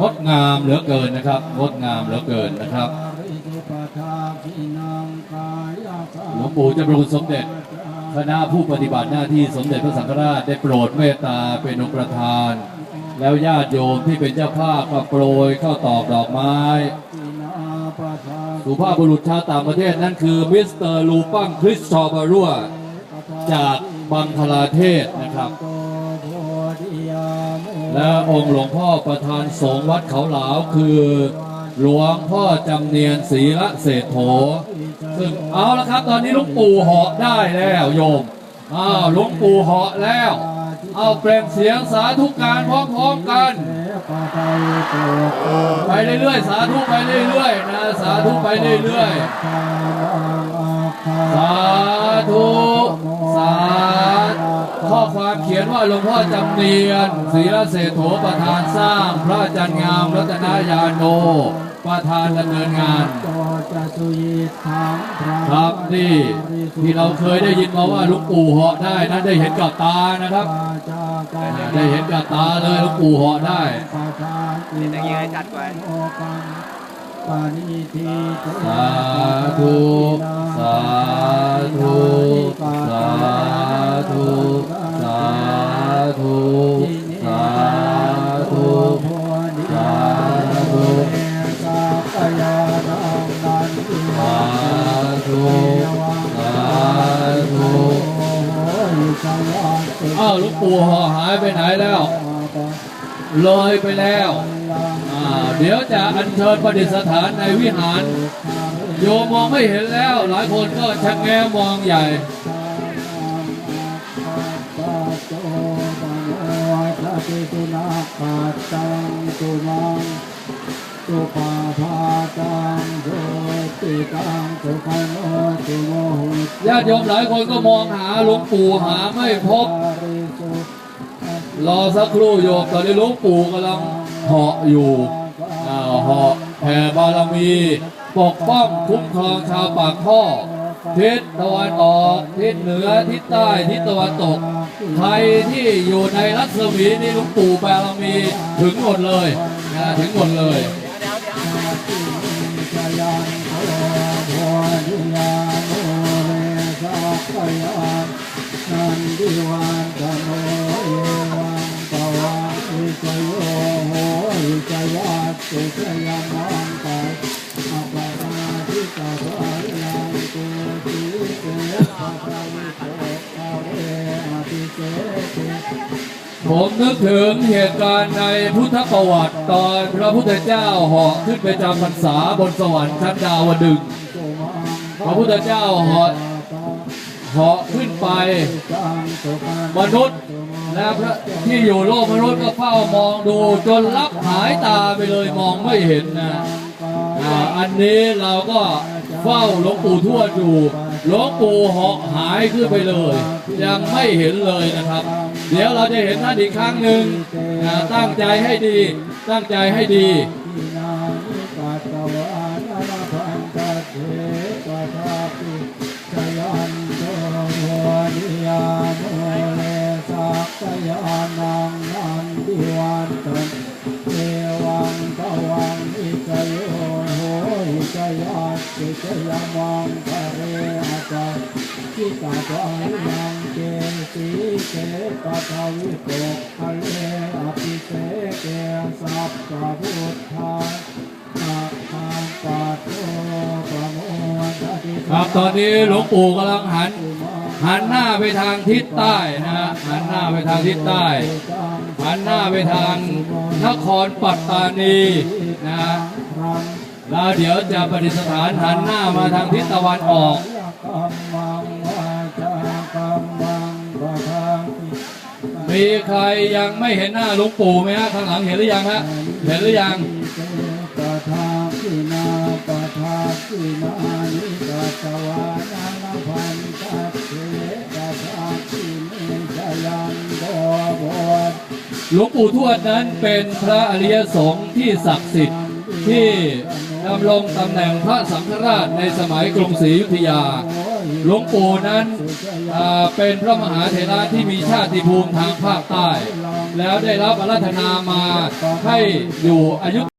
งดงามเหลือเกินนะครับ งดงามเหลือเกินนะครับ หลวงปู่จาพระคุณสมเด็จ คณะผู้ปฏิบัติหน้าที่สมเด็จพระสังฆราชได้โปรดเมตตาเป็นองค์ประธาน แล้วญาติโยมที่เป็นเจ้าภาพก็โปรยเข้าตอกดอกไม้ สุภาพบุรุษชาวต่างประเทศนั่นคือมิสเตอร์ลูปังคริสตอฟารัวจากบังคลาเทศนะครับ และองค์หลวงพ่อประธานสงฆ์วัดเขาหลาวคือ หลวงพ่อจำเนียนศรีละเศรษโถซึ่งเอาละครับ ตอนนี้หลุงปู่เหาะได้แล้วโยมอ้าวหลุงปู่เหาะแล้ว เอาเปล่งเสียงสาธุการพร้อมๆกัน ไปเรื่อยๆ สาธุไปเรื่อยๆนะสาธุไปเรื่อยๆสาธุสาธุ ข้อความเขียนว่าหลวงพ่อจำเนียนศรีลเศรษโถประธานสร้าง พระอาจันงามรัตนายาโน ประธานดำเนินงานครับนี่ที่เราเคยได้ยินมาว่าลูกปู่เหาะได้นะได้เห็นกับตานะครับ ได้เห็นกับตาเลยลูกปู่เหาะได้นี่ต้องยิงให้ชัดไว้ สาธุสาธุสาธุสาธุสาธุสาธุสาธุสาธุอ้าวหลูกปู่เหาะหายไปไหนแล้ว ลอยไปแล้วเดี๋ยวจะอัญเชิญประดิษฐานในวิหาร โยมมองไม่เห็นแล้ว หลายคนก็ชักแงมองใหญ่สุปาพาตังโสติตังสุขันโอติโมหุญาติโยมหลายคนก็มองหาหลวงปู่หาไม่พบ รอสักครู่โยมตอนนี้หลวงปู่กำลังเหาะอยู่เหาะแผ่บารมี ปกป้องคุ้มครองชาวปากท่อทิศตะวันออกทิศเหนือทิศใต้ทิศตะวันตก ใครที่อยู่ในรัศมีนี่หลวงปู่บารมีถึงหมดเลยนะถึงหมดเลยนันดิวันตโน งอิจโยโหอิจยัตตุจยามังปัสอัปปะนาทิตาภายังตุติเตปะภะวิโตภะเวอภิเสติผมนึกถึงเหตุการณ์ในพุทธประวัติตอนพระพุทธเจ้าเหาะขึ้นไปจำพรรษาบนสวรรค์ชั้นดาวดึงพระพุทธเจ้าเหาะเหาะขึ้นไป มนุษย์ และพระที่อยู่โลกมนุษย์ก็เฝ้ามองดูจนลับหายตาไปเลยมองไม่เห็นนะอันนี้เราก็เฝ้าหลวงปู่ทวดอยู่หลวงปู่เหาะหายขึ้นไปเลย ยังไม่เห็นเลยนะครับ เดี๋ยวเราจะเห็นท่านอีกครั้งหนึ่งตั้งใจให้ดี ตั้งใจให้ดี ตติจยมังคะเรอาจาคิตาจายังเกสีเกปะทวิโกคะเลอภิเสเกสัพพะพุทธาครับตอนนี้หลวงปู่กำลังหัน หันหน้าไปทางทิศใต้นะหันหน้าไปทางทิศใต้ หันหน้าไปทางนครปัตตานีนะ แล้วเดี๋ยวจะประดิษฐานหันหน้ามาทางทิศตะวันออกมีใครยังไม่เห็นหน้าหลวงปู่ไหมฮะข้างหลังเห็นหรือยังฮะเห็นหรือยังลพันตัสเสปะทาคินิจยันโตโบดหลวงปู่ทวดนั้นเป็นพระอริยสงฆ์ที่ศักดิ์สิทธิ์ที่ ดำรงตำแหน่งพระสังฆราชในสมัยกรุงศรีอยุธยา หลวงปู่นั้นเป็นพระมหาเถระที่มีชาติภูมิทางภาคใต้ แล้วได้รับอารัธนามาให้อยู่อายุ